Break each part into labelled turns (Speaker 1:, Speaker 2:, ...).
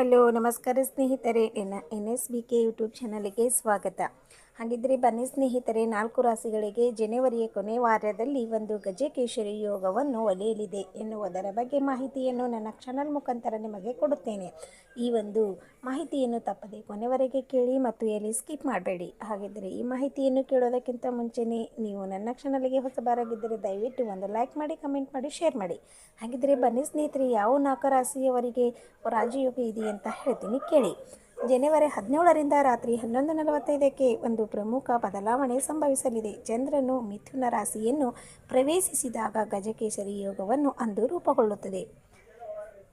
Speaker 1: Hello ನಮಸ್ಕಾರ ಸ್ನೇಹಿತರೆ. ಎನ್ನ N S B K YouTube ಚಾನಲ್ಗೆ ಸ್ವಾಗತ. ಹಾಗಿದ್ರೆ ಬನ್ನಿ ಸ್ನೇಹಿತರೆ, ನಾಲ್ಕು ರಾಶಿಗಳಿಗೆ ಜನವರಿಯ ಕೊನೆ ವಾರದಲ್ಲಿ ಒಂದು ಗಜಕೇಶರಿ ಯೋಗವನ್ನು ಒಲೆಯಲಿದೆ ಎನ್ನುವುದರ ಬಗ್ಗೆ ಮಾಹಿತಿಯನ್ನು ನನ್ನ ಚಾನಲ್ ಮುಖಾಂತರ ನಿಮಗೆ ಕೊಡುತ್ತೇನೆ. ಈ ಒಂದು ಮಾಹಿತಿಯನ್ನು ತಪ್ಪದೆ ಕೊನೆವರೆಗೆ ಕೇಳಿ ಮತ್ತು ಎಲ್ಲಿ ಸ್ಕಿಪ್ ಮಾಡಬೇಡಿ. ಹಾಗಿದ್ದರೆ ಈ ಮಾಹಿತಿಯನ್ನು ಕೇಳೋದಕ್ಕಿಂತ ಮುಂಚೆನೇ ನೀವು ನನ್ನ ಚಾನಲ್ಗೆ ಹೊಸಬರಾಗಿದ್ದರೆ ದಯವಿಟ್ಟು ಒಂದು ಲೈಕ್ ಮಾಡಿ, ಕಮೆಂಟ್ ಮಾಡಿ, ಶೇರ್ ಮಾಡಿ. ಹಾಗಿದ್ದರೆ ಬನ್ನಿ ಸ್ನೇಹಿತರೆ, ಯಾವ ನಾಲ್ಕು ರಾಶಿಯವರಿಗೆ ರಾಜಯೋಗ ಇದೆ ಅಂತ ಹೇಳ್ತೀನಿ ಕೇಳಿ. ಜನವರಿ ಹದಿನೇಳರಿಂದ ರಾತ್ರಿ ಹನ್ನೊಂದು ನಲವತ್ತೈದಕ್ಕೆ ಒಂದು ಪ್ರಮುಖ ಬದಲಾವಣೆ ಸಂಭವಿಸಲಿದೆ. ಚಂದ್ರನು ಮಿಥುನ ರಾಶಿಯನ್ನು ಪ್ರವೇಶಿಸಿದಾಗ ಗಜಕೇಸರಿ ಯೋಗವನ್ನು ಅಂದು ರೂಪುಗೊಳ್ಳುತ್ತದೆ.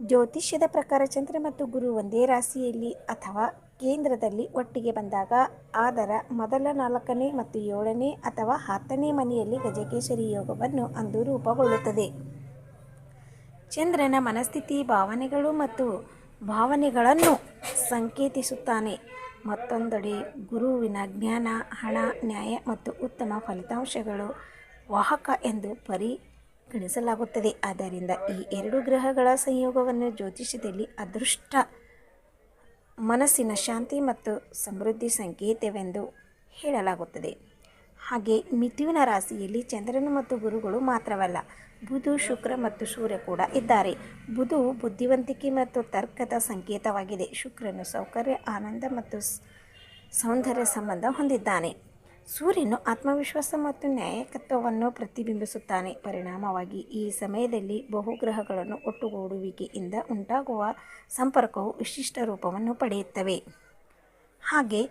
Speaker 1: ಜ್ಯೋತಿಷ್ಯದ ಪ್ರಕಾರ ಚಂದ್ರ ಮತ್ತು ಗುರು ಒಂದೇ ರಾಶಿಯಲ್ಲಿ ಅಥವಾ ಕೇಂದ್ರದಲ್ಲಿ ಒಟ್ಟಿಗೆ ಬಂದಾಗ ಅದರ ಮೊದಲ ನಾಲ್ಕನೇ ಮತ್ತು ಏಳನೇ ಅಥವಾ ಹತ್ತನೇ ಮನೆಯಲ್ಲಿ ಗಜಕೇಶರಿ ಯೋಗವನ್ನು ಅಂದು ರೂಪುಗೊಳ್ಳುತ್ತದೆ. ಚಂದ್ರನ ಮನಸ್ಥಿತಿ, ಭಾವನೆಗಳು ಮತ್ತು ಭಾವನೆಗಳನ್ನು ಸಂಕೇತಿಸುತ್ತಾನೆ. ಮತ್ತೊಂದೆಡೆ ಗುರುವಿನ ಜ್ಞಾನ, ಹಣ, ನ್ಯಾಯ ಮತ್ತು ಉತ್ತಮ ಫಲಿತಾಂಶಗಳು ವಾಹಕ ಎಂದು ಪರಿಗಣಿಸಲಾಗುತ್ತದೆ. ಆದ್ದರಿಂದ ಈ ಎರಡು ಗ್ರಹಗಳ ಸಂಯೋಗವನ್ನು ಜ್ಯೋತಿಷ್ಯದಲ್ಲಿ ಅದೃಷ್ಟ, ಮನಸ್ಸಿನ ಶಾಂತಿ ಮತ್ತು ಸಮೃದ್ಧಿ ಸಂಕೇತವೆಂದು ಹೇಳಲಾಗುತ್ತದೆ. ಹಾಗೆ ಮಿಥುನ ರಾಶಿಯಲ್ಲಿ ಚಂದ್ರನು ಮತ್ತು ಗುರುಗಳು ಮಾತ್ರವಲ್ಲ, ಬುಧು, ಶುಕ್ರ ಮತ್ತು ಸೂರ್ಯ ಕೂಡ ಇದ್ದಾರೆ. ಬುಧು ಬುದ್ಧಿವಂತಿಕೆ ಮತ್ತು ತರ್ಕದ ಸಂಕೇತವಾಗಿದೆ. ಶುಕ್ರನು ಸೌಕರ್ಯ, ಆನಂದ ಮತ್ತು ಸೌಂದರ್ಯ ಸಂಬಂಧ ಹೊಂದಿದ್ದಾನೆ. ಸೂರ್ಯನು ಆತ್ಮವಿಶ್ವಾಸ ಮತ್ತು ನ್ಯಾಯಕತ್ವವನ್ನು ಪ್ರತಿಬಿಂಬಿಸುತ್ತಾನೆ. ಪರಿಣಾಮವಾಗಿ ಈ ಸಮಯದಲ್ಲಿ ಬಹುಗ್ರಹಗಳನ್ನು ಒಟ್ಟುಗೂಡುವಿಕೆಯಿಂದ ಉಂಟಾಗುವ ಸಂಪರ್ಕವು ವಿಶಿಷ್ಟ ರೂಪವನ್ನು ಪಡೆಯುತ್ತವೆ. ಹಾಗೆ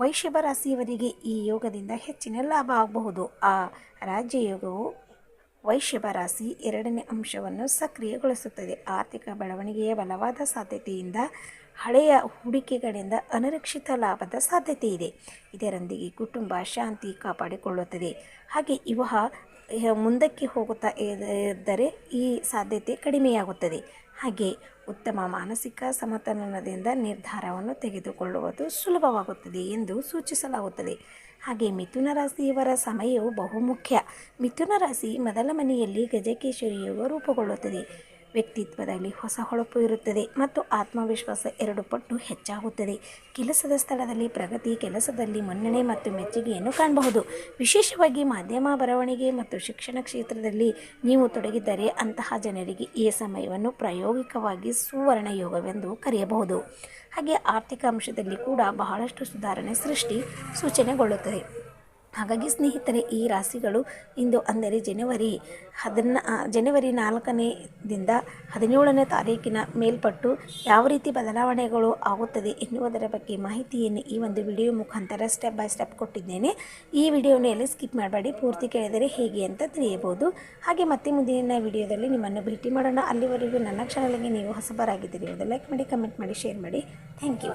Speaker 1: ವೈಶ್ಯಭ ರಾಶಿಯವರಿಗೆ ಈ ಯೋಗದಿಂದ ಹೆಚ್ಚಿನ ಲಾಭ ಆಗಬಹುದು. ಆ ರಾಜ್ಯಯೋಗವು ವೈಶ್ಯಭ ರಾಶಿ ಎರಡನೇ ಅಂಶವನ್ನು ಸಕ್ರಿಯಗೊಳಿಸುತ್ತದೆ. ಆರ್ಥಿಕ ಬೆಳವಣಿಗೆಯ ಬಲವಾದ ಸಾಧ್ಯತೆಯಿಂದ ಹಳೆಯ ಹೂಡಿಕೆಗಳಿಂದ ಅನಿರೀಕ್ಷಿತ ಲಾಭದ ಸಾಧ್ಯತೆ ಇದೆ. ಇದರೊಂದಿಗೆ ಕುಟುಂಬ ಶಾಂತಿ ಕಾಪಾಡಿಕೊಳ್ಳುತ್ತದೆ. ಹಾಗೆ ವಿವಾಹ ಮುಂದಕ್ಕೆ ಹೋಗುತ್ತಾ ಇದ್ದರೆ ಈ ಸಾಧ್ಯತೆ ಕಡಿಮೆಯಾಗುತ್ತದೆ. ಹಾಗೆ ಉತ್ತಮ ಮಾನಸಿಕ ಸಮತೋಲನದಿಂದ ನಿರ್ಧಾರವನ್ನು ತೆಗೆದುಕೊಳ್ಳುವುದು ಸುಲಭವಾಗುತ್ತದೆ ಎಂದು ಸೂಚಿಸಲಾಗುತ್ತದೆ. ಹಾಗೆ ಮಿಥುನ ರಾಶಿಯವರ ಸಮಯವು ಬಹುಮುಖ್ಯ. ಮಿಥುನ ರಾಶಿ ಮೊದಲ ಮನೆಯಲ್ಲಿ ಗಜಕೇಶ್ವರಿಯೋಗ ರೂಪುಗೊಳ್ಳುತ್ತದೆ. ವ್ಯಕ್ತಿತ್ವದಲ್ಲಿ ಹೊಸ ಹೊಳಪು ಇರುತ್ತದೆ ಮತ್ತು ಆತ್ಮವಿಶ್ವಾಸ ಎರಡು ಪಟ್ಟು ಹೆಚ್ಚಾಗುತ್ತದೆ. ಕೆಲಸದ ಸ್ಥಳದಲ್ಲಿ ಪ್ರಗತಿ, ಕೆಲಸದಲ್ಲಿ ಮನ್ನಣೆ ಮತ್ತು ಮೆಚ್ಚುಗೆಯನ್ನು ಕಾಣಬಹುದು. ವಿಶೇಷವಾಗಿ ಮಾಧ್ಯಮ ಬರವಣಿಗೆ ಮತ್ತು ಶಿಕ್ಷಣ ಕ್ಷೇತ್ರದಲ್ಲಿ ನೀವು ತೊಡಗಿದ್ದರೆ ಅಂತಹ ಜನರಿಗೆ ಈ ಸಮಯವನ್ನು ಪ್ರಾಯೋಗಿಕವಾಗಿ ಸುವರ್ಣ ಯೋಗವೆಂದು ಕರೆಯಬಹುದು. ಹಾಗೆ ಆರ್ಥಿಕ ಅಂಶದಲ್ಲಿ ಕೂಡ ಬಹಳಷ್ಟು ಸುಧಾರಣೆ ಸೃಷ್ಟಿ ಸೂಚನೆಗೊಳ್ಳುತ್ತದೆ. ಹಾಗಾಗಿ ಸ್ನೇಹಿತರೆ, ಈ ರಾಶಿಗಳು ಇಂದು ಅಂದರೆ ಜನವರಿ ಹದಿನ ಜನವರಿ ನಾಲ್ಕನೇದಿಂದ ಹದಿನೇಳನೇ ತಾರೀಕಿನ ಮೇಲ್ಪಟ್ಟು ಯಾವ ರೀತಿ ಬದಲಾವಣೆಗಳು ಆಗುತ್ತದೆ ಎನ್ನುವುದರ ಬಗ್ಗೆ ಮಾಹಿತಿಯನ್ನು ಈ ಒಂದು ವಿಡಿಯೋ ಮುಖಾಂತರ ಸ್ಟೆಪ್ ಬೈ ಸ್ಟೆಪ್ ಕೊಟ್ಟಿದ್ದೇನೆ. ಈ ವಿಡಿಯೋನ ಎಲ್ಲಿ ಸ್ಕಿಪ್ ಮಾಡಬೇಡಿ, ಪೂರ್ತಿ ಕೇಳಿದರೆ ಹೇಗೆ ಅಂತ ತಿಳಿಯಬಹುದು. ಹಾಗೆ ಮತ್ತೆ ಮುಂದಿನ ವಿಡಿಯೋದಲ್ಲಿ ನಿಮ್ಮನ್ನು ಭೇಟಿ ಮಾಡೋಣ. ಅಲ್ಲಿವರೆಗೂ ನನ್ನ ಚಾನಲ್ಗೆ ನೀವು ಹೊಸಬರಾಗಿದ್ದೀರಿ ಅದು ಲೈಕ್ ಮಾಡಿ ಕಮೆಂಟ್ ಮಾಡಿ ಶೇರ್ ಮಾಡಿ. Thank you